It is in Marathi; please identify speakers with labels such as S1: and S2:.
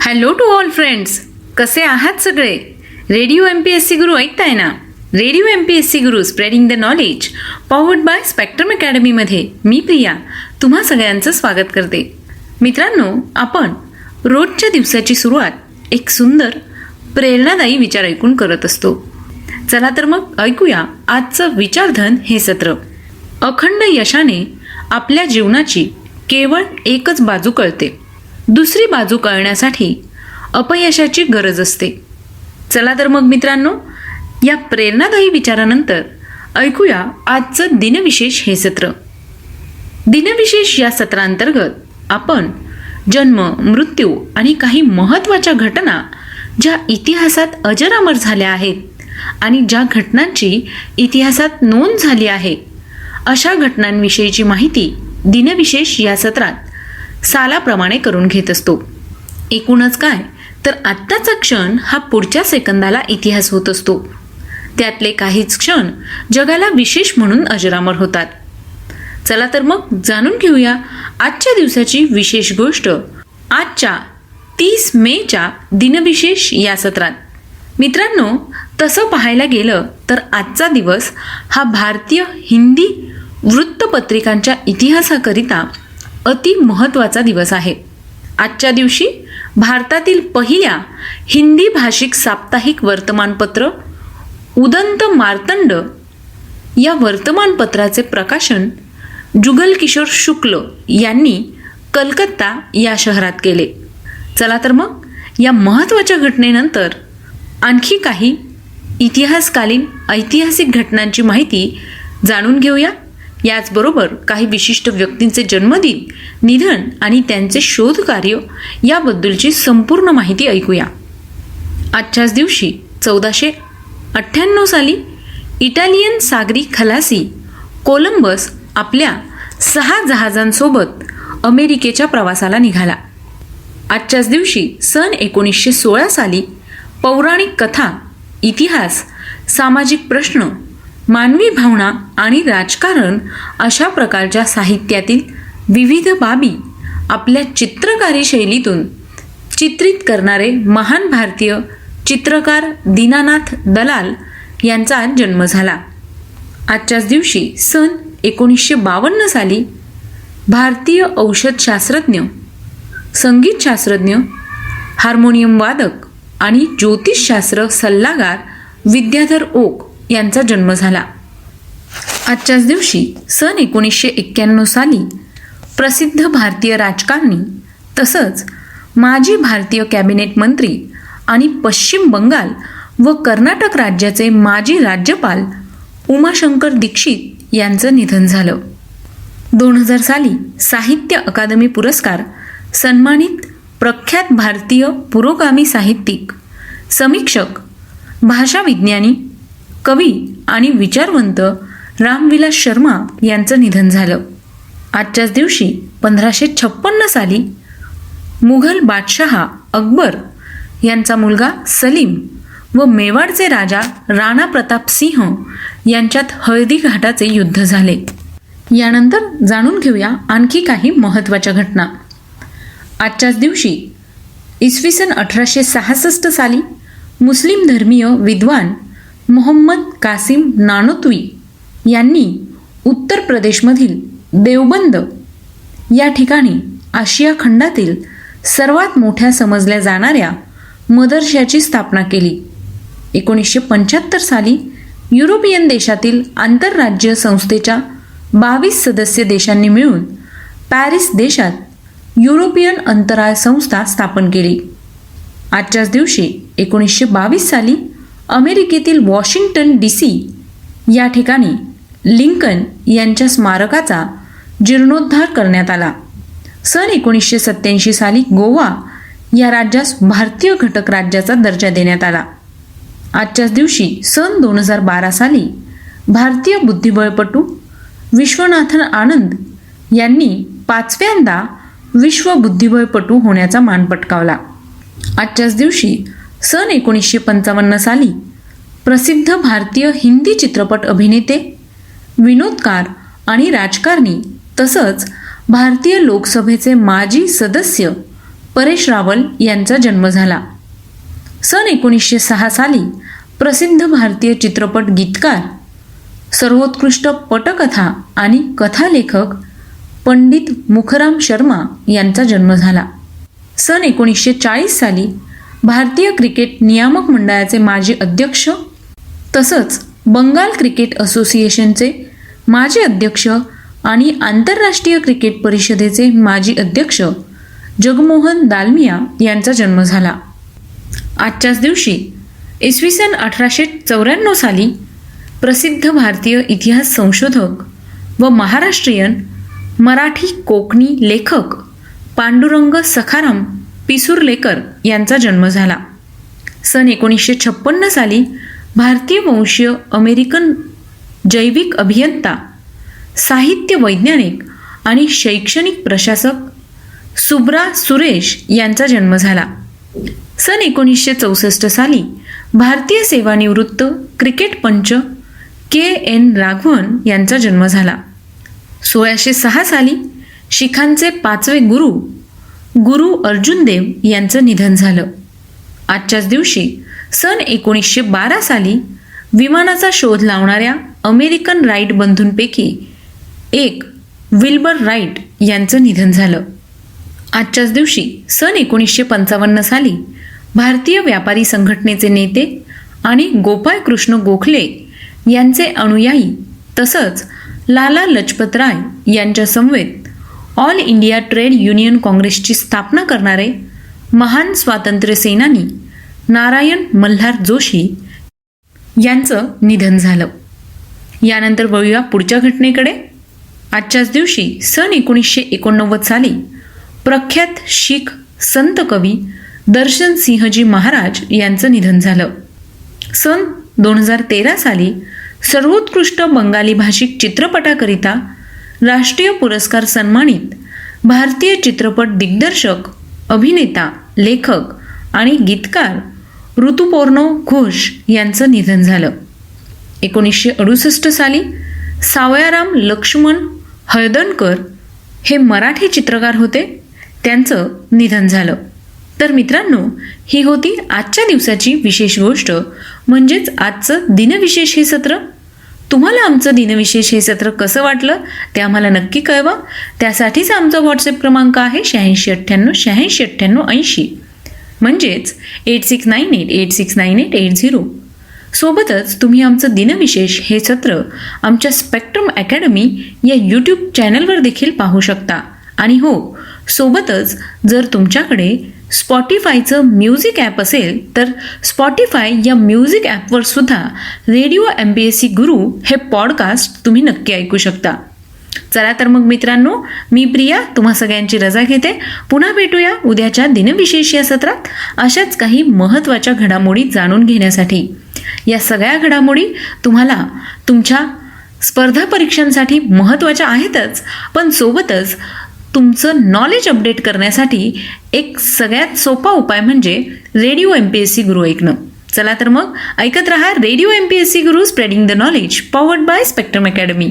S1: हॅलो टू ऑल फ्रेंड्स कसे आहात सगळे? Radio M P S C Guru ऐकताय ना? Radio M P S C Guru spreading the knowledge powered by Spectrum अकॅडमीमध्ये मी प्रिया. तुम्हा सगळ्यांचं स्वागत करते. मित्रांनो आपण रोजच्या दिवसाची सुरुवात एक सुंदर प्रेरणादायी विचार ऐकून करत असतो. चला तर मग ऐकूया आजचं विचारधन हे सत्र. अखंड यशाने आपल्या जीवनाची केवळ एकच बाजू कळते. दुसरी बाजू कळण्यासाठी अपयशाची गरज असते. चला तर मग मित्रांनो या प्रेरणादायी विचारानंतर ऐकूया आजचं दिनविशेष हे सत्र. दिनविशेष या सत्रांतर्गत आपण जन्म मृत्यू आणि काही महत्त्वाच्या घटना ज्या इतिहासात अजरामर झाल्या आहेत आणि ज्या घटनांची इतिहासात नोंद झाली आहे अशा घटनांविषयीची माहिती दिनविशेष या सत्रात सालाप्रमाणे करून घेत असतो. एकूणच काय? तर आत्ताचा क्षण हा पुढच्या सेकंदाला इतिहास होत असतो. त्यातले काहीच क्षण जगाला विशेष म्हणून अजरामर होतात. चला तर मग जाणून घेऊया आजच्या दिवसाची विशेष गोष्ट आजच्या तीस मेच्या दिनविशेष या सत्रात. मित्रांनो तसं पाहायला गेलं तर आजचा दिवस हा भारतीय हिंदी वृत्तपत्रिकांच्या इतिहासाकरिता अति महत्त्वाचा दिवस आहे. आजच्या दिवशी भारतातील पहिल्या हिंदी भाषिक साप्ताहिक वर्तमानपत्र उदंत मार्तंड या वर्तमानपत्राचे प्रकाशन जुगल किशोर शुक्ल यांनी कलकत्ता या शहरात केले. चला तर मग या महत्त्वाच्या घटनेनंतर आणखी काही इतिहासकालीन ऐतिहासिक घटनांची माहिती जाणून घेऊया. याचबरोबर काही विशिष्ट व्यक्तींचे जन्मदिन निधन आणि त्यांचे शोधकार्य याबद्दलची संपूर्ण माहिती ऐकूया. आजच्याच दिवशी चौदाशे अठ्ठ्याण्णव साली इटालियन सागरी खलासी कोलंबस आपल्या सहा जहाजांसोबत अमेरिकेच्या प्रवासाला निघाला. आजच्याच दिवशी सन एकोणीसशे सोळा साली पौराणिक कथा इतिहास सामाजिक प्रश्न मानवी भावना आणि राजकारण अशा प्रकारच्या साहित्यातील विविध बाबी आपल्या चित्रकारी शैलीतून चित्रित करणारे महान भारतीय चित्रकार दीनानाथ दलाल यांचा आज जन्म झाला. आजच्याच दिवशी सन एकोणीसशे बावन्न साली भारतीय औषधशास्त्रज्ञ संगीतशास्त्रज्ञ हार्मोनियम वादक आणि ज्योतिषशास्त्र सल्लागार विद्याधर ओक यांचा जन्म झाला. आजच्याच दिवशी सन एकोणीसशे एक्क्याण्णव साली प्रसिद्ध भारतीय राजकारणी तसंच माजी भारतीय कॅबिनेट मंत्री आणि पश्चिम बंगाल व कर्नाटक राज्याचे माजी राज्यपाल उमाशंकर दीक्षित यांचं निधन झालं. दोन हजार साली साहित्य अकादमी पुरस्कार सन्मानित प्रख्यात भारतीय पुरोगामी साहित्यिक समीक्षक भाषाविज्ञानी कवी आणि विचारवंत रामविलास शर्मा यांचं निधन झालं. आजच्याच दिवशी पंधराशे छप्पन्न साली मुघल बादशहा अकबर यांचा मुलगा सलीम व मेवाडचे राजा राणा प्रताप सिंह यांच्यात हळदी घाटाचे युद्ध झाले. यानंतर जाणून घेऊया आणखी काही महत्त्वाच्या घटना. आजच्याच दिवशी इसवी सन अठराशे सहासष्ट साली मुस्लिम धर्मीय विद्वान मोहम्मद कासिम नानोतवी यांनी उत्तर प्रदेशमधील देवबंद या ठिकाणी आशिया खंडातील सर्वात मोठ्या समजल्या जाणाऱ्या मदरशाची स्थापना केली. एकोणीसशे पंच्याहत्तर साली युरोपियन देशातील आंतरराज्य संस्थेच्या बावीस सदस्य देशांनी मिळून पॅरिस देशात युरोपियन अंतराळ संस्था स्थापन केली. आजच्याच दिवशी एकोणीसशे बावीस साली अमेरिकेतील वॉशिंग्टन डी सी या ठिकाणी लिंकन यांच्या स्मारकाचा जीर्णोद्धार करण्यात आला. सन एकोणीसशे सत्याऐंशी साली गोवा या राज्यास भारतीय घटक राज्याचा दर्जा देण्यात आला. आजच्याच दिवशी सन दोन हजार बारा साली भारतीय बुद्धिबळपटू विश्वनाथन आनंद यांनी पाचव्यांदा विश्व बुद्धिबळपटू होण्याचा मान पटकावला. आजच्याच दिवशी सन एकोणीसशे पंचावन्न साली प्रसिद्ध भारतीय हिंदी चित्रपट अभिनेते विनोदकार आणि राजकारणी तसंच भारतीय लोकसभेचे माजी सदस्य परेश रावल यांचा जन्म झाला. सन एकोणीसशे सहा साली प्रसिद्ध भारतीय चित्रपट गीतकार सर्वोत्कृष्ट पटकथा आणि कथालेखक पंडित मुखराम शर्मा यांचा जन्म झाला. सन एकोणीसशे चाळीस साली भारतीय क्रिकेट नियामक मंडळाचे माजी अध्यक्ष तसंच बंगाल क्रिकेट असोसिएशनचे माजी अध्यक्ष आणि आंतरराष्ट्रीय क्रिकेट परिषदेचे माजी अध्यक्ष जगमोहन दालमिया यांचा जन्म झाला. आजच्याच दिवशी इसवी सन अठराशे चौऱ्याण्णव साली प्रसिद्ध भारतीय इतिहास संशोधक व महाराष्ट्रीयन मराठी कोकणी लेखक पांडुरंग सखाराम पिसुर्लेकर यांचा जन्म झाला. सन एकोणीसशे छप्पन्न साली भारतीय वंशीय अमेरिकन जैविक अभियंता साहित्य वैज्ञानिक आणि शैक्षणिक प्रशासक सुब्रा सुरेश यांचा जन्म झाला. सन एकोणीसशे चौसष्ट साली भारतीय सेवानिवृत्त क्रिकेट पंच के एन राघवन यांचा जन्म झाला. सोळाशे सहा साली शिखांचे पाचवे गुरु गुरु अर्जुन देव यांचं निधन झालं. आजच्याच दिवशी सन एकोणीसशे बारा साली विमानाचा शोध लावणाऱ्या अमेरिकन राईट बंधूंपैकी एक विल्बर राईट यांचं निधन झालं. आजच्याच दिवशी सन एकोणीसशे पंचावन्न साली भारतीय व्यापारी संघटनेचे नेते आणि गोपाळ कृष्ण गोखले यांचे अनुयायी तसंच लाला लजपत राय यांच्या समवेत ऑल इंडिया ट्रेड युनियन काँग्रेसची स्थापना करणारे महान स्वातंत्र्य सेनानी नारायण मल्हार जोशी यांचं निधन झालं. यानंतर वळूया पुढच्या घटनेकडे. आजच्याच दिवशी सन एकोणीसशे एकोणनव्वद साली प्रख्यात शीख संत कवी दर्शन सिंहजी महाराज यांचं निधन झालं. सन दोन हजार तेरा साली सर्वोत्कृष्ट बंगाली भाषिक चित्रपटाकरिता राष्ट्रीय पुरस्कार सन्मानित भारतीय चित्रपट दिग्दर्शक अभिनेता लेखक आणि गीतकार ऋतुपौर्णव घोष यांचं निधन झालं. एकोणीसशे अडुसष्ट साली सावयाराम लक्ष्मण हळदणकर हे मराठी चित्रकार होते. त्यांचं निधन झालं. तर मित्रांनो ही होती आजच्या दिवसाची विशेष गोष्ट. म्हणजेच आजचं दिनविशेष हे सत्र. तुम्हाला आमचं दिनविशेष हे सत्र कसं वाटलं ते आम्हाला नक्की कळवा. त्यासाठीच आमचा व्हॉट्सअप क्रमांक आहे शहाऐंशी अठ्ठ्याण्णव शहाऐंशी अठ्ठ्याण्णव ऐंशी. म्हणजेच eight six nine eight eight six nine eight eight zero. सोबतच तुम्ही आमचं दिनविशेष हे सत्र आमच्या स्पेक्ट्रम अकॅडमी या यूट्यूब चॅनलवर देखील पाहू शकता. आणि हो सोबतच जर तुमच्याकडे स्पॉटीफायचं म्युझिक ॲप असेल तर स्पॉटीफाय या म्युझिक ॲपवर सुद्धा radio M P S C Guru हे पॉडकास्ट तुम्ही नक्की ऐकू शकता. चला तर मग मित्रांनो मी प्रिया तुम्हा सगळ्यांची रजा घेते. पुन्हा भेटूया उद्याच्या दिनविशेष या सत्रात अशाच काही महत्त्वाच्या घडामोडी जाणून घेण्यासाठी. या सगळ्या घडामोडी तुम्हाला तुमच्या स्पर्धा परीक्षांसाठी महत्त्वाच्या आहेतच पण सोबतच तुमचं नॉलेज अपडेट करण्यासाठी एक सगळ्यात सोपा उपाय म्हणजे radio M P S C Guru ऐकणं. चला तर मग ऐकत रहा radio M P S C Guru spreading the knowledge powered by spectrum academy